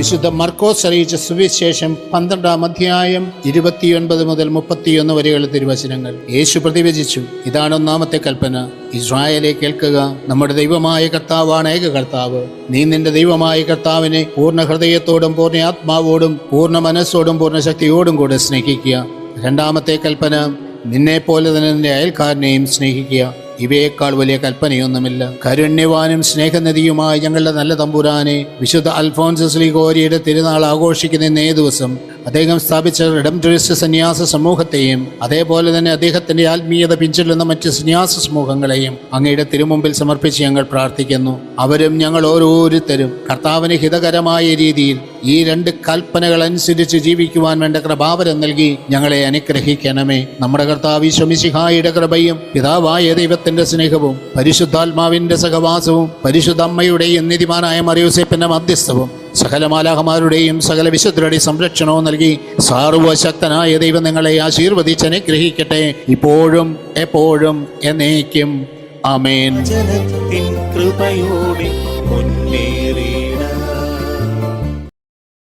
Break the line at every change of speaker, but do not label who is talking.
വിശുദ്ധ മർക്കോസ് അറിയിച്ച സുവിശേഷം പന്ത്രണ്ടാം അധ്യായം ഇരുപത്തിയൊൻപത് മുതൽ മുപ്പത്തിയൊന്ന് വരെയുള്ള തിരുവചനങ്ങൾ. യേശു പ്രതിവചിച്ചു ഇതാണ് ഒന്നാമത്തെ കൽപ്പന. ഇസ്രായേലെ കേൾക്കുക നമ്മുടെ ദൈവമായ കർത്താവാണ് ഏക കർത്താവ്. നീ നിന്റെ ദൈവമായ കർത്താവിനെ പൂർണ ഹൃദയത്തോടും പൂർണ ആത്മാവോടും പൂർണ മനസ്സോടും പൂർണ ശക്തിയോടും കൂടെ സ്നേഹിക്കുക. രണ്ടാമത്തെ കൽപ്പന നിന്നെ പോലെ തന്നെ നിന്റെ അയൽക്കാരനെയും സ്നേഹിക്കുക. ഇവയേക്കാൾ വലിയ കൽപ്പനയൊന്നുമില്ല. കരുണ്യവാനും സ്നേഹനദിയുമായ ഞങ്ങളുടെ നല്ല തമ്പുരാനെ വിശുദ്ധ അൽഫോൻസസ് ലീഗോരിയുടെ തിരുനാൾ ആഘോഷിക്കുന്ന ഇന്നേ ദിവസം അദ്ദേഹം സ്ഥാപിച്ച റിഡംറ്ററിസ്റ്റ് സന്യാസ സമൂഹത്തെയും അതേപോലെ തന്നെ അദ്ദേഹത്തിന്റെ ആത്മീയത പിഞ്ചൊല്ലുന്ന മറ്റ് സന്യാസ സമൂഹങ്ങളെയും അങ്ങയുടെ തിരുമുമ്പിൽ സമർപ്പിച്ച് ഞങ്ങൾ പ്രാർത്ഥിക്കുന്നു. അവരും ഞങ്ങൾ ഓരോരുത്തരും കർത്താവിന് ഹിതകരമായ രീതിയിൽ ഈ രണ്ട് കൽപ്പനകൾ അനുസരിച്ച് ജീവിക്കുവാൻ വേണ്ട കൃപാവരം നൽകി ഞങ്ങളെ അനുഗ്രഹിക്കണമേ. നമ്മുടെ കർത്താവ് ശമിശിഹായുടെ കൃപയും പിതാവായ ദൈവത്തിന്റെ സ്നേഹവും പരിശുദ്ധാത്മാവിന്റെ സഹവാസവും പരിശുദ്ധ അമ്മയുടെയും നിധിമാനായ മറിയൂസേപ്പിന്റെ മധ്യസ്ഥവും സകല മാലാഹമാരുടെയും സകല വിശുദ്ധരുടെയും സംരക്ഷണവും നൽകി സാർവശക്തനായ ദൈവം നിങ്ങളെ ആശീർവദിച്ച് അനുഗ്രഹിക്കട്ടെ. ഇപ്പോഴും എപ്പോഴും എന്നേക്കും.
വചനത്തിൻ കൃപയോടെ